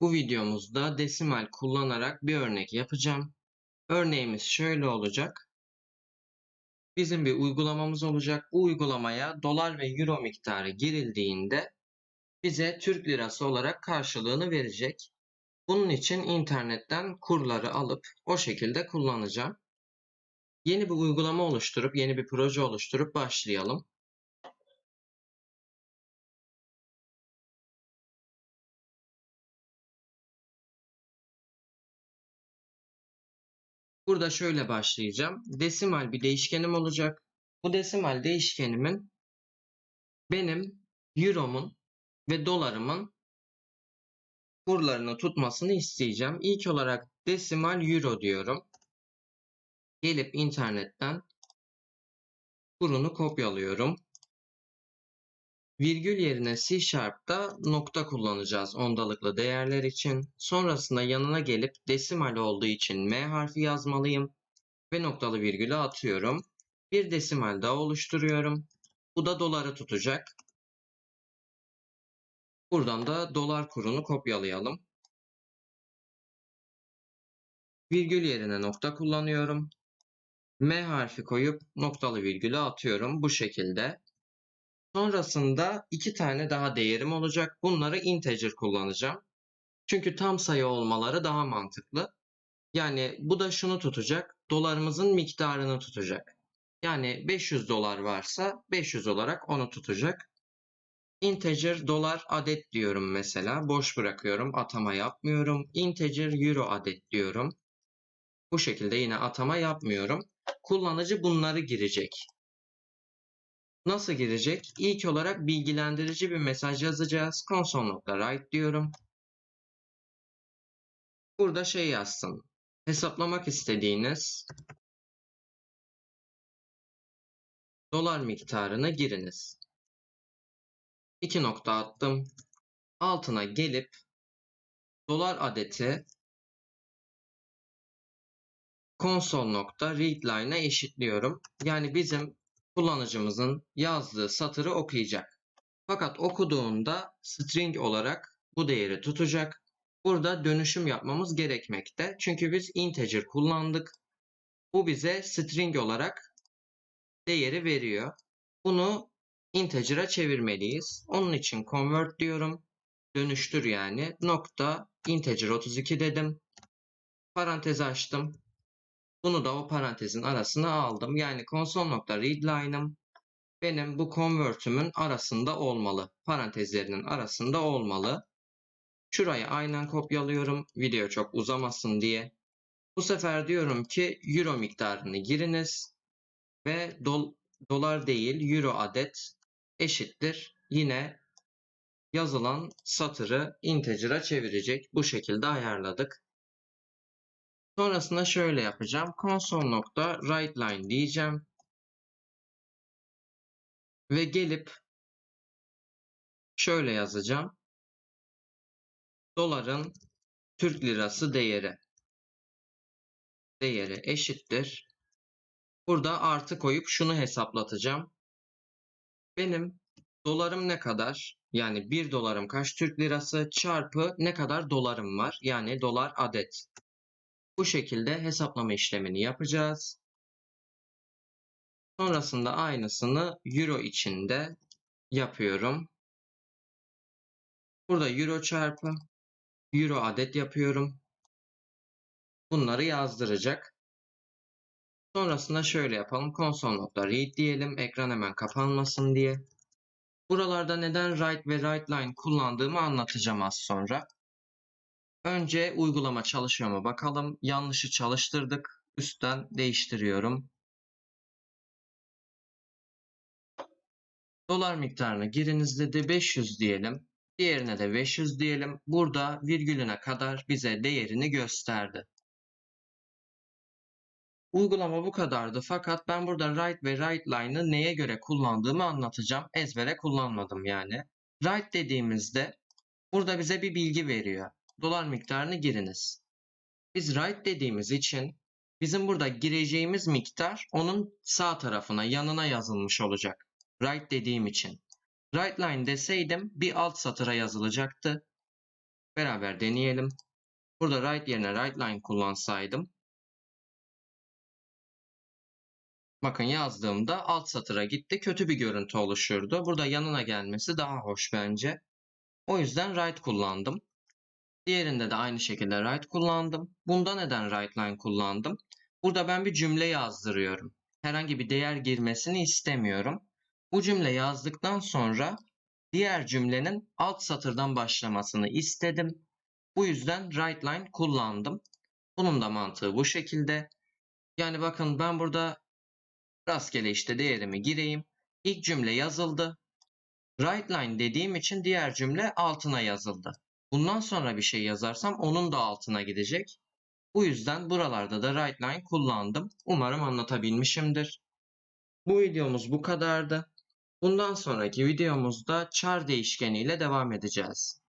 Bu videomuzda desimal kullanarak bir örnek yapacağım. Örneğimiz şöyle olacak. Bizim bir uygulamamız olacak. Bu uygulamaya dolar ve euro miktarı girildiğinde bize Türk lirası olarak karşılığını verecek. Bunun için internetten kurları alıp o şekilde kullanacağım. Yeni bir uygulama oluşturup, yeni bir proje oluşturup başlayalım. Burada şöyle başlayacağım. Desimal bir değişkenim olacak. Bu desimal değişkenimin benim euromun ve dolarımın kurlarını tutmasını isteyeceğim. İlk olarak desimal euro diyorum. Gelip internetten kurunu kopyalıyorum. Virgül yerine C Sharp'ta nokta kullanacağız ondalıklı değerler için. Sonrasında yanına gelip desimal olduğu için M harfi yazmalıyım. Ve noktalı virgülü atıyorum. Bir desimal daha oluşturuyorum. Bu da doları tutacak. Buradan da dolar kurunu kopyalayalım. Virgül yerine nokta kullanıyorum. M harfi koyup noktalı virgülü atıyorum bu şekilde. Sonrasında iki tane daha değerim olacak. Bunları integer kullanacağım. Çünkü tam sayı olmaları daha mantıklı. Yani bu da şunu tutacak. Dolarımızın miktarını tutacak. Yani 500 dolar varsa 500 olarak onu tutacak. Integer dolar adet diyorum mesela. Boş bırakıyorum. Atama yapmıyorum. Integer euro adet diyorum. Bu şekilde yine atama yapmıyorum. Kullanıcı bunları girecek. Nasıl girecek? İlk olarak bilgilendirici bir mesaj yazacağız. Console.write diyorum. Burada şey yazsın. Hesaplamak istediğiniz dolar miktarını giriniz. İki nokta attım. Altına gelip dolar adeti console.readline'a eşitliyorum. Yani bizim kullanıcımızın yazdığı satırı okuyacak. Fakat okuduğunda string olarak bu değeri tutacak. Burada dönüşüm yapmamız gerekmekte. Çünkü biz integer kullandık. Bu bize string olarak değeri veriyor. Bunu integer'a çevirmeliyiz. Onun için convert diyorum. Dönüştür yani. Nokta integer 32 dedim. Parantez açtım. Bunu da o parantezin arasına aldım. Yani console.readline'ım benim bu convert'ümün arasında olmalı. Parantezlerinin arasında olmalı. Şurayı aynen kopyalıyorum. Video çok uzamasın diye. Bu sefer diyorum ki euro miktarını giriniz. Ve dol dolar değil euro adet eşittir. Yine yazılan satırı integer'a çevirecek. Bu şekilde ayarladık. Sonrasında şöyle yapacağım. Console.writeLine diyeceğim. Ve gelip şöyle yazacağım. Doların Türk lirası değeri değeri eşittir. Burada artı koyup şunu hesaplatacağım. Benim dolarım ne kadar? Yani 1 dolarım kaç Türk lirası çarpı ne kadar dolarım var? Yani dolar adet. Bu şekilde hesaplama işlemini yapacağız. Sonrasında aynısını euro içinde yapıyorum. Burada euro çarpı euro adet yapıyorum. Bunları yazdıracak. Sonrasında şöyle yapalım. Console.read diyelim. Ekran hemen kapanmasın diye. Buralarda neden write ve write line kullandığımı anlatacağım az sonra. Önce uygulama çalışıyor mu bakalım. Yanlışı çalıştırdık. Üstten değiştiriyorum. Dolar miktarını giriniz dedi. 500 diyelim. Diğerine de 500 diyelim. Burada virgülüne kadar bize değerini gösterdi. Uygulama bu kadardı fakat ben burada write ve write line'ı neye göre kullandığımı anlatacağım. Ezbere kullanmadım yani. Write dediğimizde burada bize bir bilgi veriyor. Dolar miktarını giriniz. Biz write dediğimiz için bizim burada gireceğimiz miktar onun sağ tarafına, yanına yazılmış olacak. Write dediğim için. Write line deseydim bir alt satıra yazılacaktı. Beraber deneyelim. Burada right yerine right line kullansaydım. Bakın yazdığımda alt satıra gitti. Kötü bir görüntü oluşurdu. Burada yanına gelmesi daha hoş bence. O yüzden right kullandım. Diğerinde de aynı şekilde right kullandım. Bunda neden right line kullandım? Burada ben bir cümle yazdırıyorum. Herhangi bir değer girmesini istemiyorum. Bu cümle yazdıktan sonra diğer cümlenin alt satırdan başlamasını istedim. Bu yüzden right line kullandım. Bunun da mantığı bu şekilde. Yani bakın ben burada rastgele işte değerimi gireyim. İlk cümle yazıldı. Right line dediğim için diğer cümle altına yazıldı. Bundan sonra bir şey yazarsam onun da altına gidecek. Bu yüzden buralarda da right line kullandım. Umarım anlatabilmişimdir. Bu videomuz bu kadardı. Bundan sonraki videomuzda char değişkeniyle devam edeceğiz.